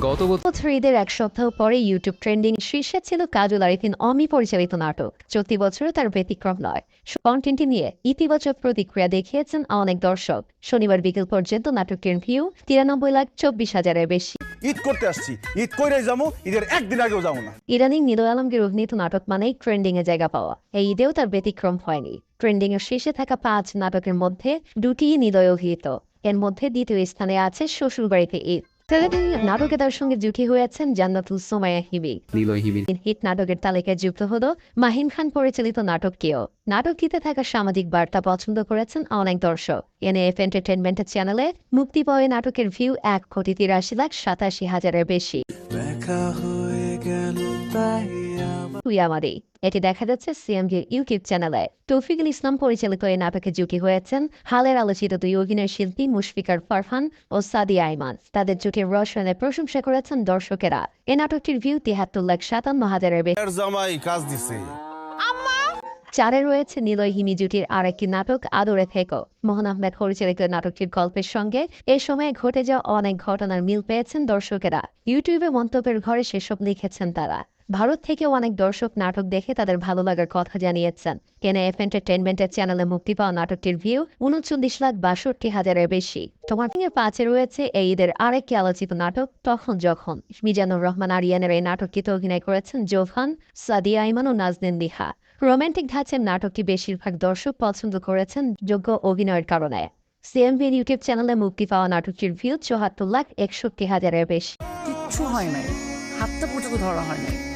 গত বছর বছর ঈদের এক সপ্তাহ পরে ইউটিউব ট্রেন্ডিং শীর্ষে ছিল কাজল আরিফিন অমি পরিচালিত নাটক। চলতি বছরে তার ব্যতিক্রম নয়। কন্টেন্টটি নিয়ে ইতিবাচক প্রতিক্রিয়া দেখিয়েছেন অনেক দর্শক। শনিবার বিকেল পর্যন্ত নাটকটির ভিউ তিরানব্বই লাখ চব্বিশ হাজারের বেশি। ঈদ করতে আসছি। ঈদ কইরে যাব ঈদের একদিন আগেও যাব না। ইরানি নিদয় আলমগীর অভিনীত নাটক মানেই ট্রেন্ডিং এ জায়গা পাওয়া। এই ঈদেও তার ব্যতিক্রম হয়নি। ট্রেন্ডিং এর শীর্ষে থাকা পাঁচ নাটকের মধ্যে দুটি নিদয় অভিহিত। এর মধ্যে দ্বিতীয় স্থানে আছে শ্বশুরবাড়িতে ঈদ। টেলিভিশন নাটকে তার সঙ্গে জুটি হয়েছেন জান্নাতুল সোমায়া হিবি। হিট নাটকের তালিকায় যুক্ত হল মাহিন খান পরিচালিত নাটককেও নাটকটিতে থাকা সামাজিক বার্তা পছন্দ করেছেন অনেক দর্শক। এনএফ এন্টারটেনমেন্টের চ্যানেলে মুক্তি পাওয়া নাটকের ভিউ এক কোটি তিরাশি লাখ সাতাশি হাজারের বেশি। তুই আমারই এটি দেখা যাচ্ছে সিএমজি ইউটিউব চ্যানেলে। তৌফিকুল ইসলাম পরিচালিত এই নাটকে জুটি হয়েছেন হালের আলোচিত দুই অভিনয় শিল্পী মুশফিকার ফারহান ও সাদি আইমান। তাদের জুটির রসায়নের প্রশংসা করেছেন দর্শকেরা। এই নাটকটির ভিউ তিহাত্তর লাখ সাতান্ন হাজারের বেশি। কাজ দিছে। চারে রয়েছে নিলয় হিমি জুটির আরেকটি নাটক, আদরে থেকো। মোহন আহমেদ পরিচালিত নাটকটির গল্পের সঙ্গে এ সময়ে ঘটে যাওয়া অনেক ঘটনার মিল পেয়েছেন দর্শকেরা। ইউটিউবে মন্তব্যের ঘরে সেসব লিখেছেন তারা। ভারত থেকেও অনেক দর্শক নাটক দেখে তাদের ভালো লাগার কথা জানিয়েছেন। কেন এফ এন্টারটেনমেন্টের চ্যানেলে মুক্তি পাওয়া নাটকটির ভিউ উনচল্লিশ লাখ বাষট্টি হাজারের বেশি। তোমার সঙ্গে পাঁচে রয়েছে এই ঈদের আরেকটি আলোচিত নাটক, তখন যখন। মিজানুর রহমান আরিয়ানের এই নাটকটিতে অভিনয় করেছেন জোভান, সাদিয়া আইমান ও নাজনিন দিহা। রোমান্টিক ধাঁচের নাটকটি বেশিরভাগ দর্শক পছন্দ করেছেন যোগ্য অভিনয়ের কারণে। সিএমভি ইউটিউব চ্যানেলে মুক্তি পাওয়া নাটকটির ভিউ চৌহাত্তর লাখ একষট্টি হাজারের বেশি। কিচ্ছু হয় নাই। হাতটা পর্যন্ত ধরা হয় নাই।